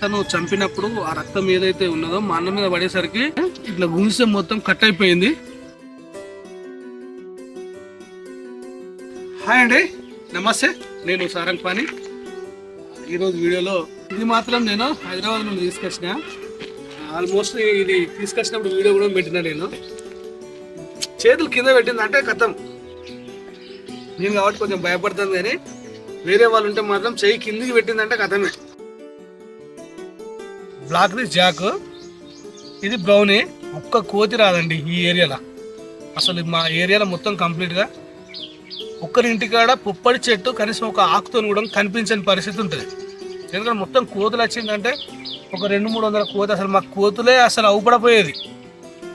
అతను చంపినప్పుడు ఆ రక్తం ఏదైతే ఉన్నదో మా అన్న మీద పడేసరికి ఇట్లా గుంసె మొత్తం కట్ అయిపోయింది. హాయ్ అండి నమస్తే. నేను సారంగ్ పాని ఈరోజు వీడియోలో ఇది మాత్రం నేను హైదరాబాద్ నుండి తీసుకొచ్చిన. ఆల్మోస్ట్ ఇది తీసుకొచ్చినప్పుడు వీడియో కూడా పెట్టిన నేను. చేతులు కింద పెట్టింది అంటే కథం. నేను కాబట్టి కొంచెం భయపడుతుంది కానీ వేరే వాళ్ళు ఉంటే మాత్రం చేయి కిందికి పెట్టిందంటే కథమే. Black the jack. ఇది బ్రౌనీ. ఒక్క కోతి రాదండి ఈ ఏరియాలో. అసలు మా ఏరియాలో మొత్తం కంప్లీట్గా ఒక్కరి ఇంటికాడ పుప్పడి చెట్టు కనీసం ఒక ఆకుతో కూడా కనిపించని పరిస్థితి ఉంటుంది. ఎందుకంటే మొత్తం కోతులు వచ్చిందంటే ఒక రెండు మూడు వందల కోతి అసలు మా కోతులే అసలు అవుపడపోయేది.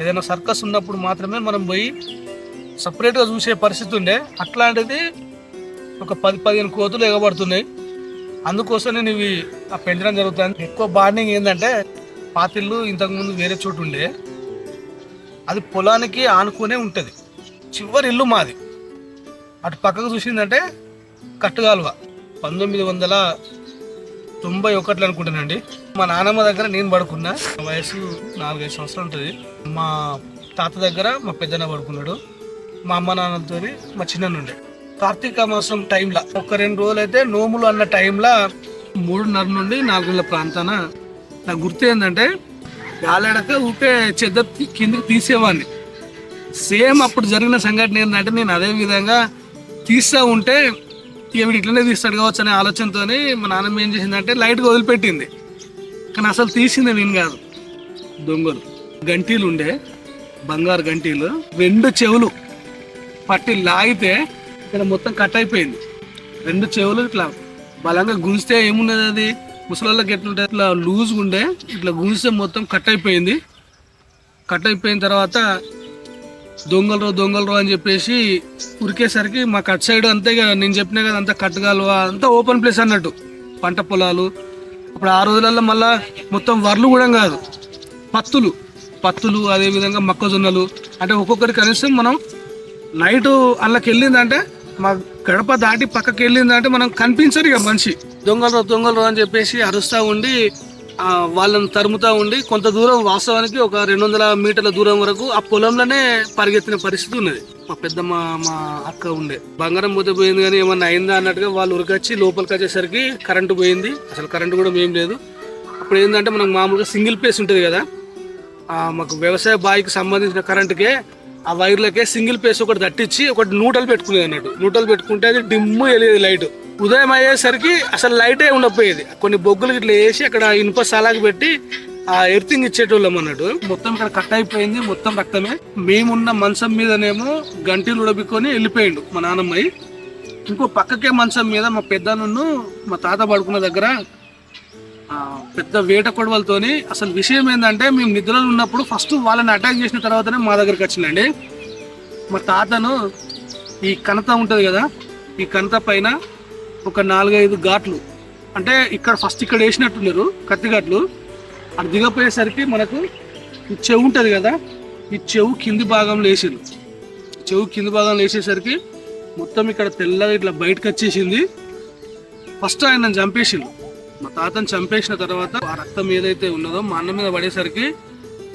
ఏదైనా సర్కస్ ఉన్నప్పుడు మాత్రమే మనం పోయి సపరేట్గా చూసే పరిస్థితి ఉండే. అట్లాంటిది ఒక పది పదిహేను కోతులు ఎగబడుతున్నాయి. అందుకోసం నేను ఇవి ఆ పెంచడం జరుగుతుంది. ఎక్కువ బాండింగ్ ఏంటంటే పాతిళ్ళు ఇంతకుముందు వేరే చోటు ఉండే. అది పొలానికి ఆనుకునే ఉంటుంది. చివరి ఇల్లు మాది. అటు పక్కకు చూసిందంటే కట్టుగాలువ పంతొమ్మిది వందల తొంభై ఒకటిలో అనుకుంటానండి. మా నాన్నమ్మ దగ్గర నేను పడుకున్నా. వయసు నాలుగైదు సంవత్సరాలు ఉంటుంది. మా తాత దగ్గర మా పెద్దన్న పడుకున్నాడు. మా అమ్మ నాన్నతో మా చిన్న ఉండే. కార్తీక మాసం టైంలో ఒక రెండు రోజులు అయితే నోములు అన్న టైంలో మూడున్నర నుండి నాలుగున్నర ప్రాంతాన. నాకు గుర్తు ఏంటంటే గాలాడక ఊకే చెద్ద కిందకి తీసేవాడిని. సేమ్ అప్పుడు జరిగిన సంఘటన ఏంటంటే నేను అదే విధంగా తీస్తూ ఉంటే ఈవిడ ఇట్లనే తీస్తాడు కావచ్చు అనే ఆలోచనతో మా నాన్నమ్మ ఏం చేసిందంటే లైట్గా వదిలిపెట్టింది. కానీ అసలు తీసింది నేను కాదు. దొంగలు. గంటీలు ఉండే బంగారు గంటీలు. రెండు చెవులు. పట్టి లాగితే ఇక్కడ మొత్తం కట్ అయిపోయింది. రెండు చెవులు ఇట్లా బలంగా గుంజితే ఏమున్నది అది? ముసలోళ్ళకి ఎట్లుంటే ఇట్లా లూజ్గా ఉండే ఇట్లా గుంజితే మొత్తం కట్ అయిపోయింది. కట్ అయిపోయిన తర్వాత దొంగలరో దొంగలరో అని చెప్పేసి ఉరికేసరికి మా కట్ సైడ్ అంతే కదా నేను చెప్పినా కదా అంతా కట్టగలవ అంతా ఓపెన్ ప్లేస్ అన్నట్టు. పంట పొలాలు. అప్పుడు ఆ రోజులలో మళ్ళా మొత్తం వర్లు కూడా కాదు. పత్తులు. పత్తులు అదేవిధంగా మొక్కజొన్నలు. అంటే ఒక్కొక్కటి కనీసం మనం నైట్ అల్లకి వెళ్ళిందంటే మా గడప దాటి పక్కకి వెళ్ళిందంటే మనం కనిపించరు ఇక మనిషి. దొంగలు దొంగలు అని చెప్పేసి అరుస్తూ ఉండి వాళ్ళని తరుముతూ ఉండి కొంత దూరం వాస్తవానికి ఒక రెండు వందల మీటర్ల దూరం వరకు ఆ పొలంలోనే పరిగెత్తిన పరిస్థితి ఉన్నది. మా పెద్దమ్మ మా అక్క ఉండే. బంగారం పోతే పోయింది కానీ ఏమన్నా అయిందా అన్నట్టుగా వాళ్ళు ఉరికొచ్చి లోపలికి వచ్చేసరికి కరెంటు పోయింది. అసలు కరెంటు కూడా ఏం లేదు. అప్పుడు ఏంటంటే మనకు మామూలుగా సింగిల్ ప్లేస్ ఉంటుంది కదా. మాకు వ్యవసాయ బావికి సంబంధించిన కరెంటుకే ఆ వైర్లకే సింగిల్ పేస్ ఒకటి తట్టించి ఒకటి నూటలు పెట్టుకునేది అన్నట్టు. నూటలు పెట్టుకుంటే అది డిమ్ము వెళ్ళేది లైట్. ఉదయం అయ్యేసరికి అసలు లైటే ఉండకపోయేది. కొన్ని బొగ్గులు ఇట్లా వేసి అక్కడ ఇనుప సలాకి పెట్టి ఆ ఎర్తింగ్ ఇచ్చేటోళ్ళం అన్నట్టు. మొత్తం ఇక్కడ కట్ అయిపోయింది మొత్తం రక్తమే. మేమున్న మంచం మీదనేమో గంటీలు ఉడబిక్కొని వెళ్ళిపోయిండు మా నాన్నమ్మాయి. ఇంకో పక్కకే మంచం మీద మా పెద్దనున్ను మా తాత పడుకున్న దగ్గర పెద్ద వేట కొడవలతోని అసలు విషయం ఏంటంటే మేము నిద్రలో ఉన్నప్పుడు ఫస్ట్ వాళ్ళని అటాక్ చేసిన తర్వాతనే మా దగ్గరికి వచ్చిందండి. మా తాతను ఈ కనత ఉంటుంది కదా ఈ కనత పైన ఒక నాలుగైదు ఘాట్లు అంటే ఇక్కడ ఫస్ట్ ఇక్కడ వేసినట్టున్నారు కత్తి ఘాట్లు అది దిగపోయేసరికి మనకు ఈ చెవు ఉంటుంది కదా ఈ చెవు కింది భాగంలో వేసింది చెవు కింది భాగంలో వేసేసరికి మొత్తం ఇక్కడ తెల్లగా ఇట్లా బయటకు వచ్చేసింది. ఫస్ట్ ఆయన చంపేసిండు మా తాతను చంపేసిన తర్వాత ఆ రక్తం ఏదైతే ఉన్నదో మా అన్న మీద పడేసరికి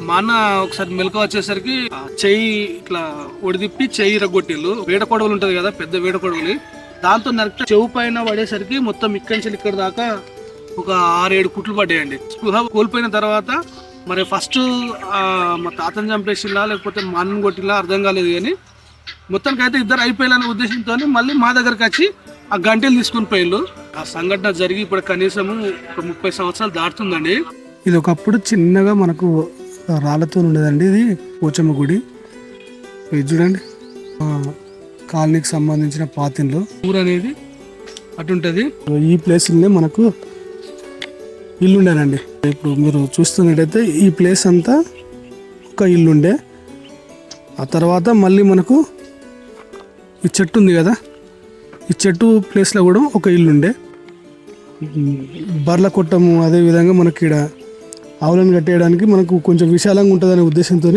మా అన్న ఒకసారి మెలక వచ్చేసరికి చెయ్యి ఇట్లా ఒడిదిప్పి చెయ్యి రగ్గొట్టిల్లు వేడ కొడవలు ఉంటుంది కదా పెద్ద వేడ కొడవలి. దాంతో నరికి చెవు పైన పడేసరికి మొత్తం ఇక్కడి నుంచి ఇక్కడ దాకా ఒక ఆరేడు కుట్లు పడ్డాయండి. స్పృహ కోల్పోయిన తర్వాత మరి ఫస్ట్ మా తాతను చంపేసిలా లేకపోతే మా అన్నను కొట్టిలా అర్థం కాలేదు కానీ మొత్తానికి అయితే ఇద్దరు అయిపోయాలనే ఉద్దేశంతో మళ్ళీ మా దగ్గరకు వచ్చి ఆ గంటలు తీసుకుని పోయిండు. ఆ సంఘటన జరిగి ఇప్పుడు కనీసము ఒక ముప్పై సంవత్సరాలు దాటుతుందండి. ఇది ఒకప్పుడు చిన్నగా మనకు రాళ్ళతో ఉండేదండి ఇది పోచమ్మ గుడి. ఇది చూడండి కాలనీకి సంబంధించిన పాతిన్లు. ఊరు అనేది అటుంటది. ఈ ప్లేస్లోనే మనకు ఇల్లు ఉండేనండి ఇప్పుడు మీరు చూస్తున్నట్టయితే ఈ ప్లేస్ అంతా ఒక ఇల్లు ఉండే ఆ తర్వాత మళ్ళీ మనకు ఈ చెట్టు ఉంది కదా ఈ చెట్టు ప్లేస్లో కూడా ఒక ఇల్లు ఉండే బర్ల కొట్టము అదేవిధంగా మనకి ఇక్కడ ఆవులను కట్టేయడానికి మనకు కొంచెం విశాలంగా ఉంటుందనే ఉద్దేశంతో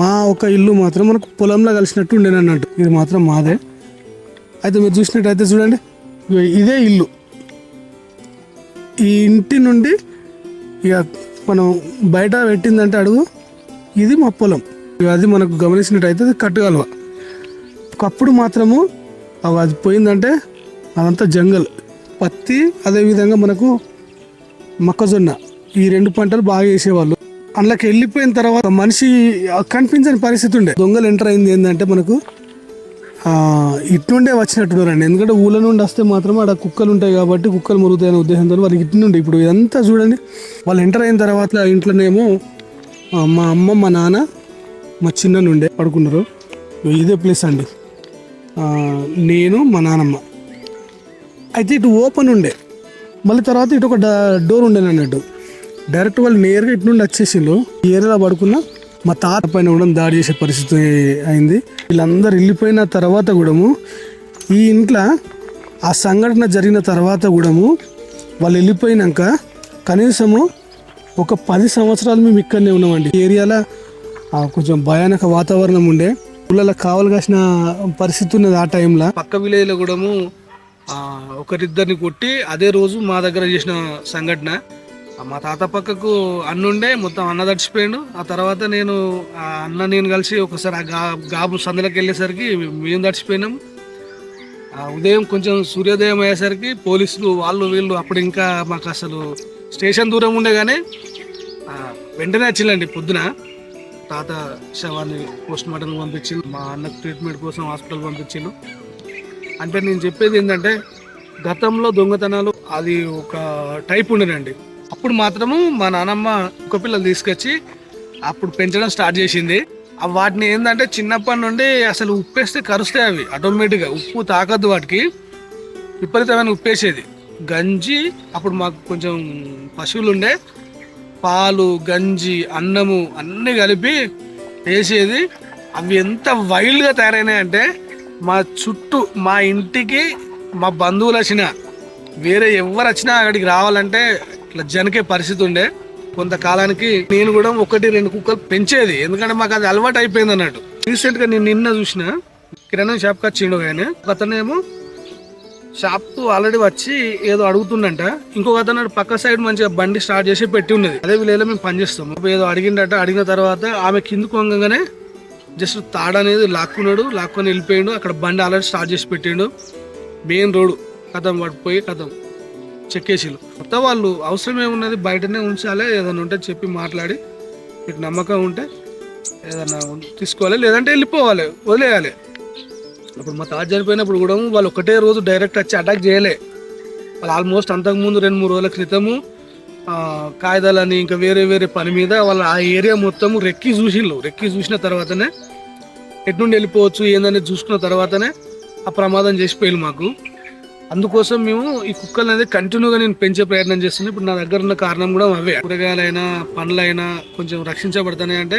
మా ఒక ఇల్లు మాత్రం మనకు పొలంలో కలిసినట్టు ఉండేనన్నట్టు ఇది మాత్రం మాదే. అయితే మీరు చూసినట్టయితే చూడండి ఇదే ఇల్లు. ఈ ఇంటి నుండి ఇక మనం బయట పెట్టిందంటే అడుగు ఇది మా పొలం. ఇక అది మనకు గమనించినట్టయితే అది కట్టుగలవ. ఒకప్పుడు మాత్రము అది పోయిందంటే అదంతా జంగల్. పత్తి అదేవిధంగా మనకు మొక్కజొన్న. ఈ రెండు పంటలు బాగా వేసేవాళ్ళు. అందులోకి వెళ్ళిపోయిన తర్వాత మనిషి కనిపించని పరిస్థితి ఉండే. దొంగలు ఎంటర్ అయింది ఏంటంటే మనకు ఇట్నుండే వచ్చినట్టున్నారండి ఎందుకంటే ఊళ్ళ నుండి వస్తే మాత్రం ఆడ కుక్కలు ఉంటాయి కాబట్టి కుక్కలు మురుగుతాయనే ఉద్దేశంతో వాళ్ళకి ఇటు నుండి ఇప్పుడు ఇదంతా చూడండి. వాళ్ళు ఎంటర్ అయిన తర్వాత ఆ ఇంట్లోనేమో మా అమ్మ మా నాన్న మా చిన్న నుండే పడుకున్నారు. ఇదే ప్లేస్ అండి. నేను మా నాన్నమ్మ అయితే ఇటు ఓపెన్ ఉండే. మళ్ళీ తర్వాత ఇటు ఒక డోర్ ఉండేది అన్నట్టు. డైరెక్ట్ వాళ్ళు నేరుగా ఇటు నుండి వచ్చేసిండ్రు. ఈ ఏరియాలో పడుకున్న మా తాత పైన కూడా దాడి చేసే పరిస్థితి అయింది. వీళ్ళందరూ వెళ్ళిపోయిన తర్వాత కూడాము ఈ ఇంట్లో ఆ సంఘటన జరిగిన తర్వాత కూడాము వాళ్ళు వెళ్ళిపోయినాక కనీసము ఒక పది సంవత్సరాలు మేము ఇక్కడనే ఉన్నామండి. ఏరియాలో కొంచెం భయానక వాతావరణం ఉండే. ఊళ్ళలో కావలు కాసిన పరిస్థితి ఉన్నది ఆ టైంలో. పక్క విలేజ్లో కూడాము ఒకరిద్దరిని కొట్టి అదే రోజు మా దగ్గర చేసిన సంఘటన. మా తాత పక్కకు అన్నుండే మొత్తం అన్న తడిచిపోయాడు ఆ తర్వాత నేను ఆ అన్న నేను కలిసి ఒకసారి ఆ గా గాబు సందులోకి వెళ్ళేసరికి మేము తడిచిపోయినాం ఆ ఉదయం కొంచెం సూర్యోదయం అయ్యేసరికి పోలీసులు వాళ్ళు వీళ్ళు అప్పుడు ఇంకా మాకు అసలు స్టేషన్ దూరం ఉండే కానీ వెంటనే వచ్చిందండి పొద్దున. తాత శవాన్ని పోస్ట్ మార్టం పంపించింది మా అన్నకు ట్రీట్మెంట్ కోసం హాస్పిటల్ పంపించిండు. అంటే నేను చెప్పేది ఏంటంటే గతంలో దొంగతనాలు అది ఒక టైప్ ఉండేనండి అప్పుడు మాత్రము మా నానమ్మ ఒక పిల్లలు తీసుకొచ్చి అప్పుడు పెంచడం స్టార్ట్ చేసింది. వాటిని ఏంటంటే చిన్నప్పటి నుండి అసలు ఉప్పేస్తే కరుస్తాయి అవి ఆటోమేటిక్గా ఉప్పు తాకద్దు వాటికి. విపరీతమైన ఉప్పేసేది. గంజి అప్పుడు మాకు కొంచెం పశువులు ఉండే పాలు గంజి అన్నము అన్నీ కలిపి వేసేది. అవి ఎంత వైల్డ్గా తయారైనాయంటే మా చుట్టూ మా ఇంటికి మా బంధువులు వచ్చినా వేరే ఎవరు వచ్చినా అక్కడికి రావాలంటే ఇట్లా జనకే పరిస్థితి ఉండే. కొంతకాలానికి నేను కూడా ఒకటి రెండు కుక్కలు పెంచేది. ఎందుకంటే మాకు అది అలవాటు అయిపోయింది అన్నట్టు. రీసెంట్గా నేను నిన్న చూసిన కిరాణం షాప్కి వచ్చిండు ఆయన. అతనేమో షాప్ ఆల్రెడీ వచ్చి ఏదో అడుగుతుండంట. ఇంకొక అతను పక్క సైడ్ మంచిగా బండి స్టార్ట్ చేసి పెట్టి ఉన్నది. అదే వీళ్ళలో మేము పనిచేస్తాము అప్పుడు ఏదో అడిగిండట అడిగిన తర్వాత ఆమె కిందకు వంగగానే జస్ట్ తాడు అనేది లాక్కున్నాడు లాక్కొని వెళ్ళిపోయాడు. అక్కడ బండి ఆల్రెడీ స్టార్ట్ చేసి పెట్టిండు. మెయిన్ రోడ్ కథం పడిపోయి కథం చెక్కేసిలు కొత్త వాళ్ళు అవసరం ఏమున్నది బయటనే ఉంచాలి ఏదైనా ఉంటే చెప్పి మాట్లాడి మీకు నమ్మకం ఉంటే ఏదైనా తీసుకోవాలి. లేదంటే వెళ్ళిపోవాలి వదిలేయాలి. అప్పుడు మా తాత చనిపోయినప్పుడు కూడా వాళ్ళు ఒకటే రోజు డైరెక్ట్ వచ్చి అటాక్ చేయలే. వాళ్ళు ఆల్మోస్ట్ అంతకుముందు రెండు మూడు రోజుల క్రితము కాగితాలని ఇంకా వేరే వేరే పని మీద వాళ్ళు ఆ ఏరియా మొత్తం రెక్కి చూసిళ్ళు రెక్కి చూసిన తర్వాతనే ఎట్నుండి వెళ్ళిపోవచ్చు ఏందనేది చూసుకున్న తర్వాతనే ఆ ప్రమాదం చేసిపోయారు మాకు. అందుకోసం మేము ఈ కుక్కలు అనేది కంటిన్యూగా నేను పెంచే ప్రయత్నం చేస్తున్నాను ఇప్పుడు నా దగ్గర ఉన్న కారణం కూడా అవే. కూరగాయలైనా పండ్లైనా కొంచెం రక్షించబడతాయి అంటే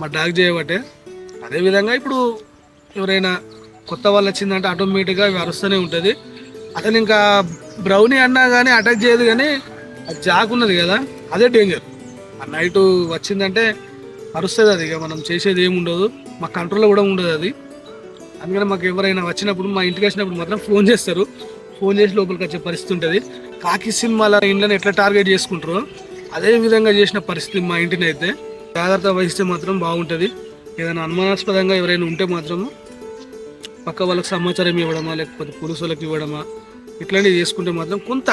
మా డాగ్ చేయబట్టే. అదేవిధంగా ఇప్పుడు ఎవరైనా కొత్త వాళ్ళు వచ్చిందంటే ఆటోమేటిక్గా అవి అరుస్తూనే ఉంటుంది. అతను ఇంకా బ్రౌనీ అన్నా కానీ అటాక్ చేయదు కానీ అది జాక్ ఉన్నది కదా అదే డేంజర్ ఆ నైట్ వచ్చిందంటే అరుస్తుంది అది ఇక మనం చేసేది ఏమి ఉండదు మా కంట్రోల్లో కూడా ఉండదు అది. అందుకని మాకు ఎవరైనా వచ్చినప్పుడు మా ఇంటికి వచ్చినప్పుడు మాత్రం ఫోన్ చేస్తారు. ఫోన్ చేసి లోపలికి వచ్చే పరిస్థితి ఉంటుంది. కాకి సినిమాల ఇండ్లను ఎట్లా టార్గెట్ చేసుకుంటారో అదే విధంగా చేసిన పరిస్థితి మా ఇంటిని అయితే జాగ్రత్త వహిస్తే మాత్రం బాగుంటుంది. ఏదైనా అనుమానాస్పదంగా ఎవరైనా ఉంటే మాత్రము పక్క వాళ్ళకి సమాచారం ఇవ్వడమా లేకపోతే పోలీసు వాళ్ళకి ఇవ్వడమా ఇట్లాంటివి చేసుకుంటే మాత్రం కొంత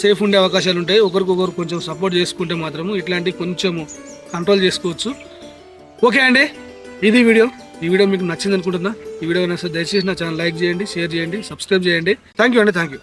సేఫ్ ఉండే అవకాశాలు ఉంటాయి. ఒకరికొకరు కొంచెం సపోర్ట్ చేసుకుంటే మాత్రము ఇట్లాంటివి కొంచెము కంట్రోల్ చేసుకోవచ్చు. ఓకే అండి ఇది వీడియో. ఈ వీడియో మీకు నచ్చింది అనుకుంటున్నా. ఈ వీడియో నచ్చితే దయచేసి నా ఛానల్ లైక్ చేయండి షేర్ చేయండి సబ్స్క్రైబ్ చేయండి. థ్యాంక్ యూ అండి థ్యాంక్ యూ